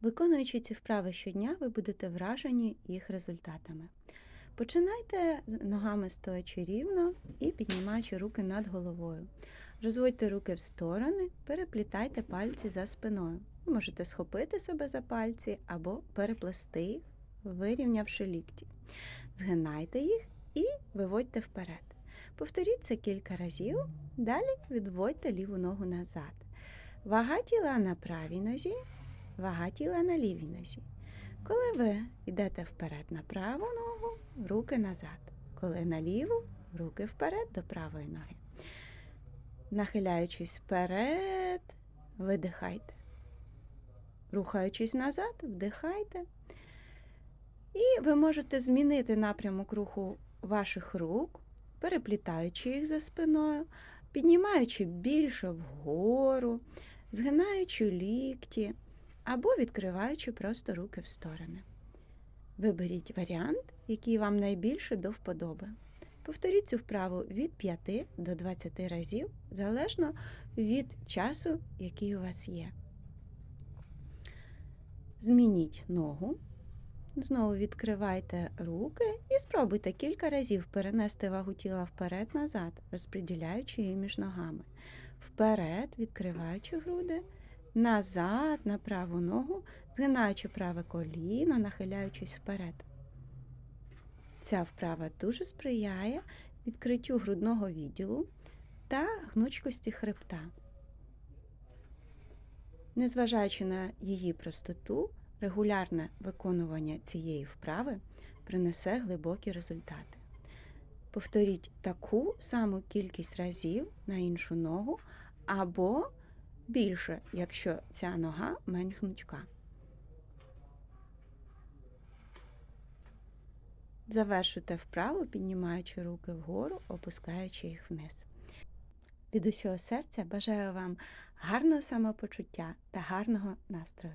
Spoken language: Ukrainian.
Виконуючи ці вправи щодня, ви будете вражені їх результатами. Починайте ногами стоячи рівно і піднімаючи руки над головою. Розводьте руки в сторони, переплітайте пальці за спиною. Ви можете схопити себе за пальці або переплести їх, вирівнявши лікті. Згинайте їх і виводьте вперед. Повторіть це кілька разів, далі відводьте ліву ногу назад. Вага тіла на правій нозі, вага тіла на лівій нозі. Коли ви йдете вперед на праву ногу, руки назад. Коли на ліву, руки вперед до правої ноги. Нахиляючись вперед, видихайте. Рухаючись назад, вдихайте. І ви можете змінити напрямок руху ваших рук, переплітаючи їх за спиною, піднімаючи більше вгору, згинаючи лікті або відкриваючи просто руки в сторони. Виберіть варіант, який вам найбільше до вподоби. Повторіть цю вправу від 5 до 20 разів, залежно від часу, який у вас є. Змініть ногу. Знову відкривайте руки і спробуйте кілька разів перенести вагу тіла вперед-назад, розподіляючи її між ногами. Вперед, відкриваючи груди, назад на праву ногу, згинаючи праве коліно, нахиляючись вперед. Ця вправа дуже сприяє відкриттю грудного відділу та гнучкості хребта. Незважаючи на її простоту, регулярне виконування цієї вправи принесе глибокі результати. Повторіть таку саму кількість разів на іншу ногу або більше, якщо ця нога менш гнучка. Завершуйте вправу, піднімаючи руки вгору, опускаючи їх вниз. Від усього серця бажаю вам гарного самопочуття та гарного настрою.